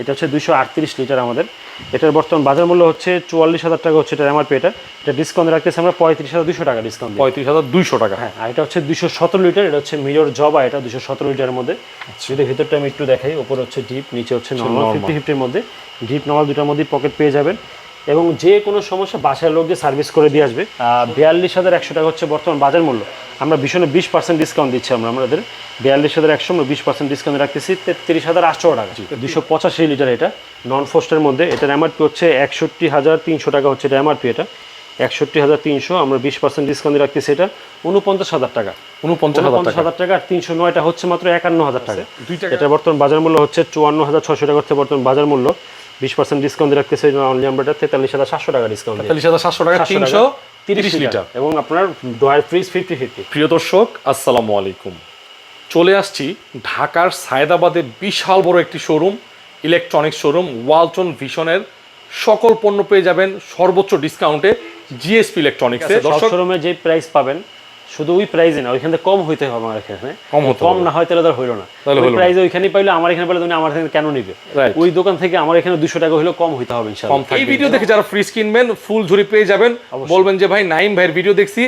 এটা হচ্ছে দুশো আটত্রিশ লিটার আমাদের। এটার বর্তমান বাজার মূল্য হচ্ছে চুয়াল্লিশ হাজার টাকা হচ্ছে এটার এমআরপি এটা এটা ডিসকাউন্ট রাখতেছে আমরা পঁয়ত্রিশ হাজার দুশো টাকা ডিসকাউন্ট পঁয়ত্রিশ হাজার দুশো টাকা। হ্যাঁ আর এটা হচ্ছে দুশো সতেরো লিটার এটা হচ্ছে মিরর জবা এটা দুশো সতেরো লিটারের মধ্যে। যদি ভিতরটা আমি একটু দেখাই ওপর হচ্ছে ডিপ নিচে হচ্ছে নর্মাল ফিফটি ফিফটির মধ্যে। ডিপ নর্মাল দুটার মধ্যেই পকেট পেয়ে যাবেন। এবং যে কোনো সমস্যা বাসার লোক যে সার্ভিস করে দিয়ে আসবে। বিয়াল্লিশ হাজার একশো টাকা হচ্ছে বর্তমান বাজার মূল্য। আমরা ভীষণ বিশ পার্সেন্ট ডিসকাউন্ট দিচ্ছি আমরা আমাদের বিয়াল্লিশ হাজার একশো আমরা বিশ পার্সেন্ট ডিসকাউন্ট রাখতেছি। তেত্রিশ হাজার আটশো টাকা। দুশো পঁচাশি লিটার এটা। নন ফোস্টের মধ্যে এটার এমআরপি হচ্ছে একষট্টি হাজার তিনশো টাকা হচ্ছে এটা এমআরপি এটা। একষট্টি হাজার তিনশো আমরা বিশ পার্সেন্ট ডিসকাউন্ট রাখতেছি এটা। উনপঞ্চাশ হাজার টাকা। উনপঞ্চাশ হাজার টাকা। আর তিনশো নয়টা হচ্ছে মাত্র একান্ন হাজার টাকা। টাকা? এটা বর্তমান বাজার মূল্য হচ্ছে চুয়ান্ন হাজার ছশো টাকা হচ্ছে বর্তমান বাজার মূল্য। বিশ পার্সেন্ট ডিসকাউন্ট রাখতেছে অনলি আমরা এটা তেতাল্লিশ হাজার সাতশো টাকা ডিসকাউন্ট তেতাল্লিশ হাজার সাতশো টাকা তিনশো তিরিশ লিটার। এবং আপনার ডয়ার ফ্রিজ ফিফটি ফিফটি প্রিয় দর্শক আসসালামু আলাইকুম। চলে আসছি ঢাকার সায়দাবাদে বিশাল বড় একটি শোরুম ইলেকট্রনিক্স শোরুম ওয়ালটন ভিশনের সকল পণ্য পেয়ে যাবেন সর্বোচ্চ ডিসকাউন্টে জিএসপি ইলেকট্রনিক্সে দর্শক শোরুমে যে প্রাইস পাবেন শুধু ওই প্রাইজে না ওইখানে কম হইতে হবে আমার এখানে। কম কম না হয় তাহলে ধর হইল না। ওই প্রাইজে। ওইখানে পাইলে আমার এখানে পাইলে তুমি আমার এখানে কেন নিবে? ওই দোকান থেকে আমার এখানে দুশো টাকা হইলে কম হইতে হবে ইনশাআল্লাহ। এই ভিডিও দেখে যারা ফ্রিজ কিনবেন ফুল ঝুড়ি পেয়ে যাবেন। বলবেন যে ভাই নাইম ভাইয়ের ভিডিও দেখছি।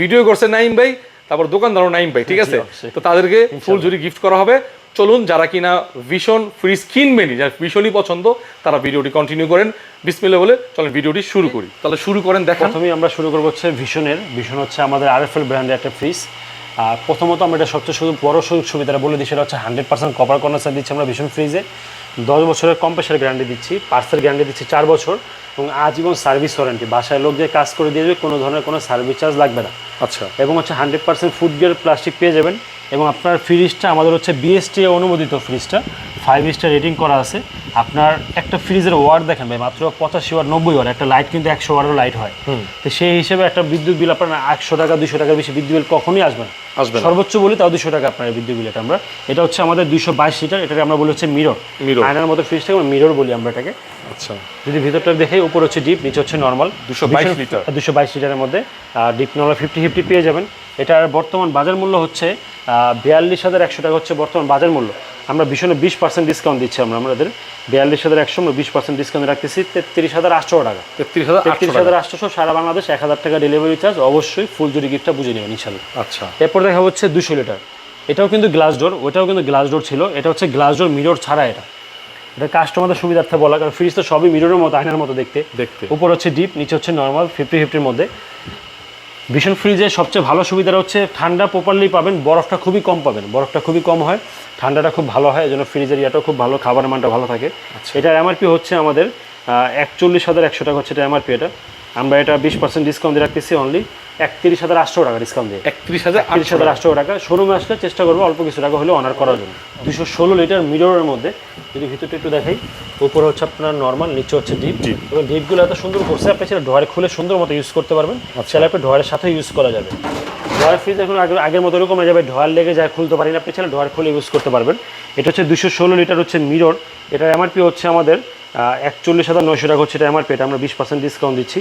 ভিডিও করছে নাইম ভাই তারপর দোকানদারও নাইম ভাই ঠিক আছে? তো তাদেরকে ফুল ঝুড়ি গিফট করা হবে। চলুন যারা কিনা ভীষণ ফ্রিজ মেনি যার ভীষণই পছন্দ তারা ভিডিওটি কন্টিনিউ করেন বিসমিল্লা বলে চলেন ভিডিওটি শুরু করি। তাহলে শুরু করেন দেখান। প্রথমেই আমরা শুরু করব হচ্ছে ভীষণের। ভীষণ হচ্ছে আমাদের আর আরএফএল ব্র্যান্ডের একটা ফ্রিজ আর প্রথমত আমরা এটা সবচেয়ে শুধু বড় সুযোগ সুবিধাটা বলে দিই সেটা হচ্ছে হান্ড্রেড পার্সেন্ট কপার কন্ডেন্সার দিচ্ছি আমরা ভীষণ ফ্রিজে দশ বছরের কম্প্রেসার গ্যারান্টি দিচ্ছি পার্সেল গ্যারান্টি দিচ্ছি চার বছর এবং আজীবন সার্ভিস ওয়ারেন্টি বাসায় লোক যে কাজ করে দিয়ে যাবে কোনো ধরনের কোনো সার্ভিস চার্জ লাগবে না। আচ্ছা। এবং হচ্ছে hundred percent food grade plastic পেয়ে যাবেন। এবং আপনার ফ্রিজটা আমাদের হচ্ছে বিএসটি অনুমোদিত ফ্রিজটা ফাইভ স্টার রেটিং করা আছে। আপনার একটা ফ্রিজের ওয়ার্ড দেখেন ভাই মাত্র পঁচাশি ওয়ার নব্বই ওয়ার একটা লাইট কিন্তু একশো ওয়ারও লাইট হয়। তো সেই হিসেবে একটা বিদ্যুৎ বিল আপনার একশো টাকা দুশো টাকার বেশি বিদ্যুৎ বিল কখনোই আসবে না। আসবে সর্বোচ্চ বলি তাও দুশো টাকা আপনার বিদ্যুৎ বিল এটা আমরা। এটা হচ্ছে আমাদের দুশো বাইশ লিটার এটাকে আমরা বলি হচ্ছে মিরর Mirror। আয়নার মতো ফ্রিজটাকে আমরা মিরর বলি আমরা এটাকে। আচ্ছা। যদি ভিতরটা দেখে উপর হচ্ছে ডিপ নিচে হচ্ছে নর্মাল 222 লিটার। দুশো বাইশ লিটারের মধ্যে ডিপ নর্মাল ফিফটি ফিফটি পেয়ে যাবেন। এটার বর্তমান বাজার মূল্য হচ্ছে বিয়াল্লিশ হাজার একশো টাকা হচ্ছে বর্তমান বাজার মূল্য। আমরা ভীষণ বিশ পার্সেন্ট ডিসকাউন্ট দিচ্ছি আমরা আমাদের বিয়াল্লিশ হাজার একশো আমরা বিশ পার্সেন্ট ডিসকাউন্ট রাখতেছি। তেত্রিশ হাজার আটশো টাকা। তেত্রিশ হাজার আটশো তেত্রিশ হাজার আটশোশো সারা বাংলাদেশ এক হাজার টাকা ডেলিভারি চার্জ অবশ্যই ফুল জুড়ি গিফটটা বুঝে নেবেন ইনশাল্লাহ আচ্ছা। এরপর দেখা হচ্ছে দুশো লিটার এটাও কিন্তু গ্লাস ডোর ওটাও কিন্তু গ্লাস ডোর ছিল। এটা হচ্ছে গ্লাস ডোর মিরর ছাড়া এটা। এটা কাস্টমারদের সুবিধার্থে বলা কারণ ফ্রিজ তো সবই মিররের মতো আয়নার মতো দেখতে। দেখতে। উপর হচ্ছে ডিপ নিচে হচ্ছে নর্মাল ফিফটি ফিফটির মধ্যে। ভীষণ ফ্রিজে সবচেয়ে ভালো সুবিধাটা হচ্ছে ঠান্ডা প্রপারলি পাবেন বরফটা খুবই কম পাবেন। বরফটা খুবই কম হয় ঠান্ডাটা খুব ভালো হয় এই জন্য ফ্রিজের ইয়াটাও খুব ভালো খাবারের মানটা ভালো থাকে। এটার এমআরপি হচ্ছে আমাদের একচল্লিশ হাজার একশো টাকা হচ্ছে এটা এমআরপি এটা। আমরা এটা বিশ পার্সেন্ট ডিসকাউন্ট দিয়ে রাখতেছি অনলি একত্রিশ হাজার আটশো টাকা ডিসকাউন্ট দিয়ে। একত্রিশ হাজার তিরিশ আটশো হাজার আটশো টাকা। শোরুমে আসলে চেষ্টা করব অল্প কিছু টাকা হলেও অনার করার জন্য। দুশো ষোলো লিটার মিররের মধ্যে যদি ভিতরটা একটু দেখাই উপরে হচ্ছে আপনার নর্মাল নিচে হচ্ছে ডিপ। এবং ডিপগুলো এত সুন্দর করছে আপনি সেটা ড্রয়ারে খুলে সুন্দর মতো ইউজ করতে পারবেন। সেটা আপনি ড্রয়ারের সাথে ইউজ করা যাবে। ড্রয়ার ফ্রিজ এখন আগের আগের মতো এরকম হয়ে যাবে ড্রয়ার লেগে যায় খুলতে পারেন আপনি ছেলে ড্রয়ার খুলে ইউজ করতে পারবেন। এটা হচ্ছে দুশো ষোলো লিটার হচ্ছে মিরর এটার এমআরপি হচ্ছে আমাদের একচল্লিশ হাজার নয়শো টাকা হচ্ছে এটা এমআরপি এটা আমরা বিশ পার্সেন্ট ডিসকাউন্ট দিচ্ছি।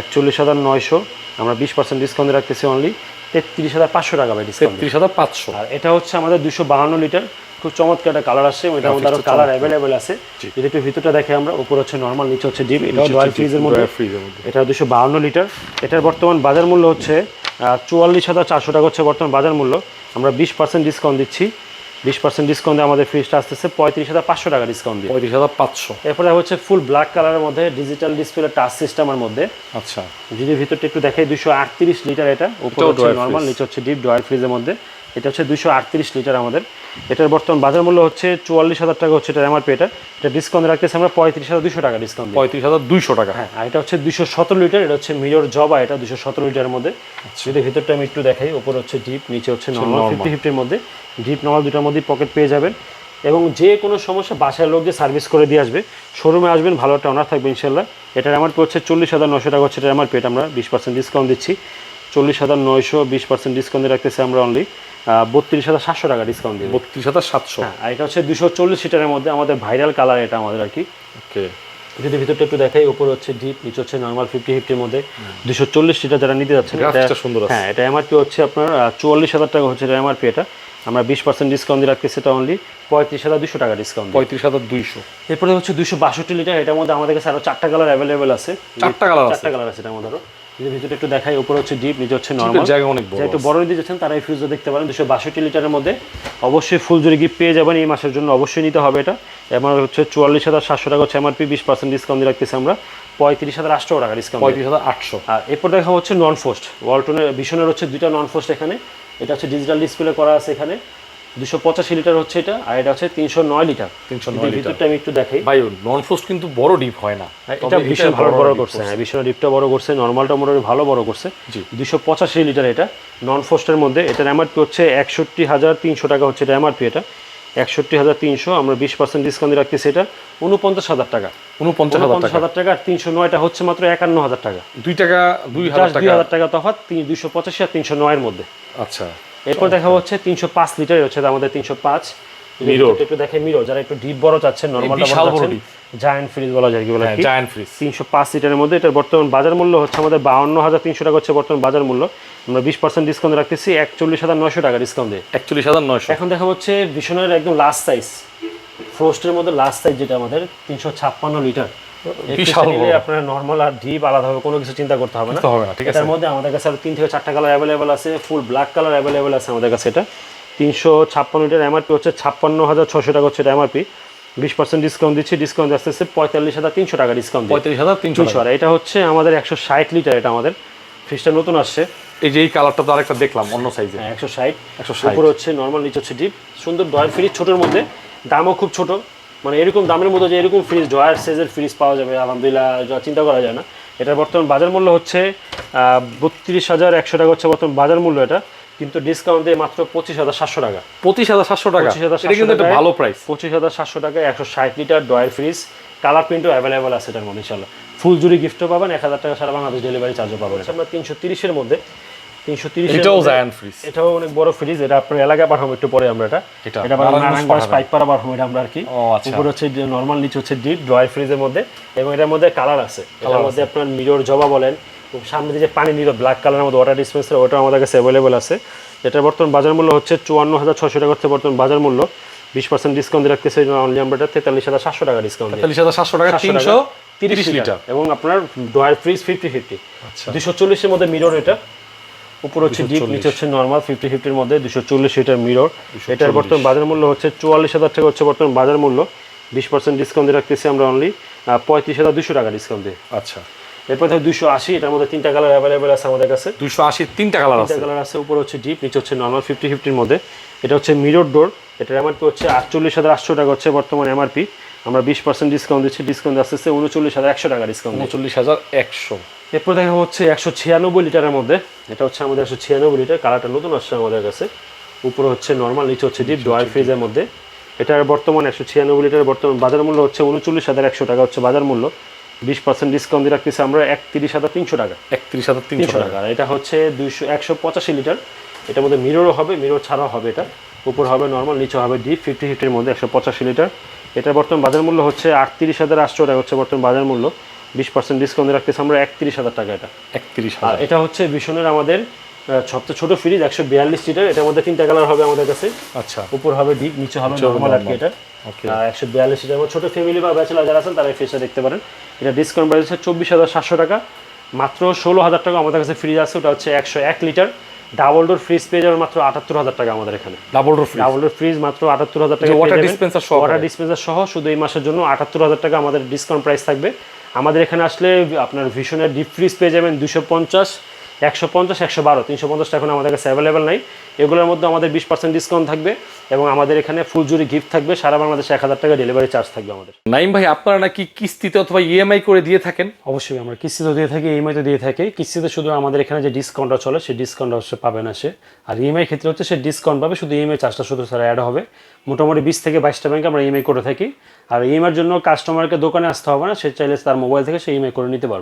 একচল্লিশ হাজার নয়শো আমরা বিশ পার্সেন্ট ডিসকাউন্ট রাখতেছি অনলি তেত্রিশ হাজার পাঁচশো টাকা ডিসকাউন্ট তেত্রিশ হাজার পাঁচশো। আর এটা হচ্ছে আমাদের দুশো বাহান্ন লিটার খুব চমৎকার একটা কালার আসছে এটার মধ্যে আরও Graphics টা কালার অ্যাভেলেবেল আছে। যদি একটু ভিতরটা দেখে আমরা উপর হচ্ছে নর্মাল নিচে হচ্ছে ডিপ এটাও ডয়ার ফ্রিজের মধ্যে। এটা দুশো বাহান্ন লিটার এটার বর্তমান বাজার মূল্য হচ্ছে চুয়াল্লিশ হাজার চারশো টাকা হচ্ছে বর্তমান বাজার মূল্য। আমরা বিশ পার্সেন্ট ডিসকাউন্ট দিচ্ছি। বিশ পার্সেন্ট ডিসকাউন্ট দিয়ে আমাদের ফ্রিজটা আসতেছে পঁয়ত্রিশ হাজার পাঁচশো টাকা ডিসকাউন্ট দিয়ে। পঁয়ত্রিশ হাজার পাঁচশো। এরপরে হচ্ছে ফুল ব্ল্যাক কালারের মধ্যে ডিজিটাল ডিসপ্লে টাচ সিস্টেমের মধ্যে। আচ্ছা। যদি ভিতরটা একটু দেখে দুশো আটত্রিশ লিটার এটা উপরে নর্মাল নিচে হচ্ছে ডিপ ডয়ার ফ্রিজের মধ্যে। এটা হচ্ছে দুশো আটত্রিশ লিটার আমাদের। এটার বর্তমান বাজার মূল্য হচ্ছে চুয়াল্লিশ হাজার টাকা হচ্ছে এটা এমআরপি এটা এটা ডিসকাউন্ট রাখতেছি আমরা পঁয়ত্রিশ হাজার দুশো টাকা ডিসকাউন্ট পঁয়ত্রিশ হাজার দুইশো টাকা। হ্যাঁ আর এটা হচ্ছে দুশো সতেরো লিটার এটা হচ্ছে মিরর জবা এটা দুশো সতেরো লিটারের মধ্যে। যদি ভিতরটা আমি একটু দেখাই উপর হচ্ছে ডিপ নিচে হচ্ছে নর্মাল ফিফটি ফিফটির মধ্যে। ডিপ নর্মাল দুটার মধ্যেই পকেট পেয়ে যাবেন। এবং যে কোনো সমস্যা বাসায় লোক যে সার্ভিস করে দিয়ে আসবে শোরুমে আসবেন ভালো একটা অনার থাকবে ইনশাল্লাহ এটার আমার হচ্ছে চল্লিশ হাজার নশো টাকা হচ্ছে এটা আমার পেট আমরা বিশ পার্সেন্ট ডিসকাউন্ট দিচ্ছি। চল্লিশ হাজার নয়শো বিশ পার্সেন্ট ডিসকাউন্ট রাখতেছি আমরা অনলি বত্রিশ হাজার সাতশো টাকা ডিসকাউন্ট দিব। বত্রিশ হাজার সাতশো? হ্যাঁ আর এটা হচ্ছে দুশো চল্লিশ সিটারের মধ্যে আমাদের ভাইরাল কালার এটা আমাদের আর কি। ওকে যদি ভিতরটা একটু দেখাই উপরে হচ্ছে ডিপ নিচে হচ্ছে নর্মাল ফিফটি ফিফটির মধ্যে দুশো চল্লিশ লিটার যারা নিতে যাচ্ছেন সুন্দর হ্যাঁ এটা এমআরপি হচ্ছে আপনার চুয়াল্লিশ হাজার টাকা হচ্ছে এটা এমআরপি এটা। আমরা বিশ পার্সেন্ট ডিসকাউন্ট দিয়ে রাখতেছি এটা অনলি পঁয়ত্রিশ হাজার দুশো টাকা ডিসকাউন্ট পঁয়ত্রিশ হাজার দুইশো। এরপরে হচ্ছে দুশো বাষট্টি লিটার এটার মধ্যে আমাদের কাছে আরও চারটা কালার অ্যাভেলেবেল আছে। চারটা আছে? চারটা কালার আছে এটার মধ্যে যদি ভিতরে একটু দেখাই উপরে হচ্ছে ডিপ নিচে হচ্ছে নর্মাল জায়গা অনেক বড় একটু বড় নিতে যাচ্ছেন তারা এই ফ্রিজটা দেখতে পারেন। দুশো বাষট্টি লিটারের মধ্যে অবশ্যই ফুল জুড়ে গিফট পেয়ে যাবেন। এই মাসের জন্য অবশ্যই নিতে হবে এটা। আমার হচ্ছে চুয়াল্লিশ হাজার সাতশো টাকা হচ্ছে এমআরপি বিশ পার্সেন্ট ডিসকাউন্ট দিয়ে রাখতেছি আমরা। পঁয়ত্রিশ হাজার আটশো টাকা ডিসকাউন্ট পঁয়ত্রিশ হাজার আটশো। আর এরপর দেখা হচ্ছে নন ফোস্ট ওয়ালটনের ভীষণের হচ্ছে দুইটা নন ফোস্ট এখানে। এটা হচ্ছে ডিজিটাল ডিসপ্লে করা আছে এখানে। দুশো পঁচাশি লিটার হচ্ছে এটা আর এটা হচ্ছে তিনশো নয় লিটার। 309 যদি লিটার। ভিতরটা আমি একটু দেখাই। ভাই নন কিন্তু বড় ডিপ হয় না। এটা ভীষণ ভালো বড় করছে হ্যাঁ ভীষণ ডিপটা বড় করছে নর্মালটা মোটামুটি ভালো বড় করছে। জি। দুশো পঁচাশি লিটার এটা নন মধ্যে। এটার এমআরপি হচ্ছে একষট্টি হাজার তিনশো টাকা হচ্ছে এটা এমআরপি এটা। একষট্টি হাজার তিনশো আমরা বিশ পার্সেন্ট ডিসকাউন্ট রাখতেছি এটা। উনপঞ্চাশ হাজার টাকা। উনপঞ্চাশ হাজার টাকা। আর তিনশো নয়টা হচ্ছে মাত্র একান্ন হাজার টাকা। দুই টাকা দুই হাজার টাকা। হাজার টাকা তফাৎ দুইশো পঁচাশি আর তিনশো নয়ের মধ্যে। আচ্ছা। এরপর দেখা হচ্ছে তিনশো পাঁচ লিটার হচ্ছে আমাদের তিনশো পাঁচ। একটু দেখে মিরো যারা একটু ডিপ বড় চাচ্ছেন নর্মালটা বিশাল বড় বড় জায়ান্ট ফ্রিজ বলা যায় কি বলে জায়ান্ট ফ্রিজ তিনশো পাঁচ লিটারের মধ্যে এটার বর্তমান বাজার মূল্য হচ্ছে আমাদের বাউন্ন হাজার তিনশো টাকা হচ্ছে বর্তমান বাজার মূল্য। আমরা বিশ পার্সেন্ট ডিসকাউন্ট রাখতেছি একচল্লিশ হাজার নয়শো টাকা ডিসকাউন্ট দিয়ে। একচল্লিশ হাজার নয়শো। এখন দেখা হচ্ছে ভীষণের একদম লাস্ট সাইজ ফ্রোস্টের মধ্যে লাস্ট সাইজ যেটা আমাদের তিনশো ছাপ্পান্ন লিটার। বিশাল বড়। আপনার নর্মাল আর ডিপ আলাদাভাবে কোনো কিছু চিন্তা করতে হবে না। হবে না, ঠিক আছে। এটার মধ্যে আমাদের কাছে আরও তিন থেকে চারটা কালার অ্যাভেলেবেল আছে ফুল ব্ল্যাক কালার অ্যাভেলেবেল আছে আমাদের কাছে এটা। তিনশো ছাপ্পান্ন লিটার এমআরপি হচ্ছে ছাপ্পান্ন হাজার ছশো টাকা হচ্ছে এটা এমআরপি বিশ পার্সেন্ট ডিসকাউন্ট দিচ্ছি ডিসকাউন্ট আসতেছে পঁয়তাল্লিশ হাজার তিনশো টাকা ডিসকাউন্ট পঁয়ত্রিশ হাজার তিনশো আর এটা হচ্ছে আমাদের একশো ষাট লিটার এটা আমাদের। ফ্রিজটা নতুন আসছে। এই যে এই কালারটা তো আরেকটা দেখলাম অন্য সাইজে হ্যাঁ একশো ষাট। 160 উপরে হচ্ছে নর্মাল নিচে হচ্ছে ডিপ সুন্দর ডয়ার ফ্রিজ ছোটোর মধ্যে। দামও খুব ছোট। মানে এরকম দামের মধ্যে যে এরকম ফ্রিজ ডয়ার সাইজের ফ্রিজ পাওয়া যাবে আলহামদুলিল্লাহ চিন্তা করা যায় না। এটার বর্তমান বাজার মূল্য হচ্ছে বত্রিশ হাজার একশো টাকা হচ্ছে বর্তমান বাজার মূল্য এটা কিন্তু ডিসকাউন্ট দিয়ে মাত্র পঁচিশ হাজার সাতশো টাকা। পঁচিশ হাজার সাতশো টাকা? পঁচিশ হাজার কিন্তু একটা ভালো প্রাইস পঁচিশ হাজার সাতশো টাকা একশো ষাট লিটার ডয়ার ফ্রিজ কালার প্রিন্টও অ্যাভেলেবেল আছে এটার মধ্যে ইনশাল্লাহ ফুল জুড়ি গিফটও পাবেন এক হাজার টাকা সারা বাংলাদেশ ডেলিভারি চার্জও পাবেন। আমরা তিনশো তিরিশের মধ্যে তিনশো তিরিশ এটাও জায়ান্ট ফ্রিজ এটাও অনেক বড় ফ্রিজ এটা আপনার এলাকায় পাঠাবো একটু পরে আমরা এটা। এটা এটা নারায়ণগঞ্জ নারায়ণগঞ্জ পাইপ পাড়া পাঠাবো এটা আমরা আর কি। উপরে হচ্ছে নর্মাল নিচে হচ্ছে ডিপ ড্রয়ার ফ্রিজের মধ্যে। এবং এটার মধ্যে কালার আছে। এটার মধ্যে আপনার মিরর জবা বলেন সামনে যে পানি নিল ব্ল্যাক কালারের মধ্যে ওয়াটার ডিসপেন্সার ওটাও আমাদের কাছে অ্যাভেলেবেল আছে। এটার বর্তমান বাজার মূল্য হচ্ছে চুয়ান্ন হাজার ছশো টাকা হচ্ছে বর্তমান বাজার মূল্য। বিশ পার্সেন্ট ডিসকাউন্ট রাখতেছে অনলি আমরা তেতাল্লিশ হাজার সাতশো টাকা ডিসকাউন্ট তেতাল্লিশ হাজার সাতশো টাকা তিনশো তিরিশ লিটার। এবং আপনার ড্রয়ার ফ্রিজ ফিফটি ফিফটি দুশো চল্লিশের মধ্যে মিরর এটা। উপর হচ্ছে ডিপ নিচে হচ্ছে নর্মাল ফিফটি ফিফটির মধ্যে দুশো চল্লিশ লিটার মিরর এটার বর্তমান বাজার মূল্য হচ্ছে চুয়াল্লিশ হাজার টাকা হচ্ছে বর্তমান বাজার মূল্য। বিশ পার্সেন্ট ডিসকাউন্ট দিয়ে রাখতেছি আমরা অনলি পঁয়ত্রিশ হাজার দুশো টাকা ডিসকাউন্ট দিয়ে। আচ্ছা। এরপর থেকে দুশো আশি এটার মধ্যে তিনটা কালার অ্যাভেলেবেল আছে আমাদের কাছে। দুইশো আশি তিনটা কালার আছে। কালার আছে উপর হচ্ছে ডিপ নিচে হচ্ছে নর্মাল ফিফটি ফিফটির মধ্যে। এটা হচ্ছে মিরর ডোর এটার এমআরপি হচ্ছে আটচল্লিশ হাজার আটশো টাকা হচ্ছে বর্তমান এমআরপি আমরা বিশ পার্সেন্ট ডিসকাউন্ট দিচ্ছি ডিসকাউন্ট আসতে আসতে উনচল্লিশ হাজার একশো টাকা ডিসকাউন্ট উনচল্লিশ হাজার একশো। এরপর দেখা হচ্ছে একশো ছিয়ানব্বই লিটারের মধ্যে। এটা হচ্ছে আমাদের একশো ছিয়ানব্বই লিটার কালারটা নতুন আসছে আমাদের কাছে। উপরে হচ্ছে নর্মাল নিচে হচ্ছে ডিপ ডয়ার ফ্রিজের মধ্যে। এটার বর্তমান একশো ছিয়ানব্বই লিটার বর্তমান বাজার মূল্য হচ্ছে উনচল্লিশ হাজার একশো টাকা হচ্ছে বাজার মূল্য। বিশ পার্সেন্ট ডিসকাউন্ট দিয়ে রাখতেছি আমরা একত্রিশ হাজার তিনশো টাকা। একত্রিশ হাজার তিনশো টাকা। আর এটা হচ্ছে দুইশো একশো পঁচাশি লিটার। এটার মধ্যে মিররও হবে মিরর ছাড়াও হবে এটা। উপর হবে নর্মাল নিচে হবে ডিপ ফিফটি ফিফটির মধ্যে একশো পঁচাশি লিটার। এটার বর্তমান বাজার মূল্য হচ্ছে আটত্রিশ হাজার আটশো টাকা হচ্ছে বর্তমান বাজার মূল্য। বিশ পার্সেন্ট ডিসকাউন্ট রাখতেছি আমরা একত্রিশ হাজার টাকা এটা। একত্রিশ হাজার। এটা হচ্ছে ভীষণের আমাদের সবচেয়ে ছোট ফ্রিজ একশো বিয়াল্লিশ লিটার এটার মধ্যে তিনটা কালার হবে আমাদের কাছে। আচ্ছা। উপর হবে ডিপ নিচে হবে নর্মাল আর কি এটা। একশো বিয়াল্লিশ লিটার ছোট ফ্যামিলি বা ব্যাচেলার যারা আছেন তারা এই ফ্রিজটা দেখতে পারেন। এটা ডিসকাউন্ট প্রাইস হচ্ছে চব্বিশ হাজার সাতশো টাকা। মাত্র ষোলো হাজার টাকা আমাদের কাছে ফ্রিজ আছে ওটা হচ্ছে একশো এক লিটার ডাবল ডোর ফ্রিজ পেয়ে যাবেন মাত্র আটাত্তর হাজার টাকা আমাদের এখানে। Double door double door fridge মাত্র আটাত্তর হাজার টাকা ওয়াটার ডিসপেন্সার সহ ওয়াটার ডিসপেন্সার সহ শুধু এই মাসের জন্য আটাত্তর হাজার টাকা আমাদের ডিসকাউন্ট প্রাইস থাকবে। আমাদের এখানে আসলে আপনার ভীষণের ডিপ ফ্রিজ পেয়ে যাবেন দুশো পঞ্চাশ একশো পঞ্চাশ একশো বারো তিনশো পঞ্চাশটা এখন আমাদের কাছে অ্যাভেলেবেল নাই। এগুলোর মধ্যে আমাদের বিশ পার্সেন্ট ডিসকাউন্ট থাকবে এবং আমাদের এখানে ফুল জুড়ি গিফট থাকবে সারা বাংলাদেশে এক হাজার টাকা ডেলিভারি চার্জ থাকবে আমাদের। নাইম ভাই আপনারা নাকি কিস্তিতে অথবা ইএমআই করে দিয়ে থাকেন? অবশ্যই আমরা কিস্তিতে দিয়ে থাকি ইএমআই তো দিয়ে থাকি। কিস্তিতে শুধু আমাদের এখানে যে ডিসকাউন্টটা চলে সেই ডিসকাউন্টটা হচ্ছে পাবে না সে। আর ইএমআই ক্ষেত্রে হচ্ছে সে ডিসকাউন্ট পাবে শুধু ইএমআই চার্জটা শুধু স্যার অ্যাড হবে। মোটামুটি বিশ থেকে বাইশটা ব্যাংকে আমরা ইএমআই করে থাকি। আর ইএমআইয়ের জন্য কাস্টমারকে দোকানে আসতে হবে না সে চাইলে তার মোবাইল থেকে সে ইএমআই করে নিতে পারবে।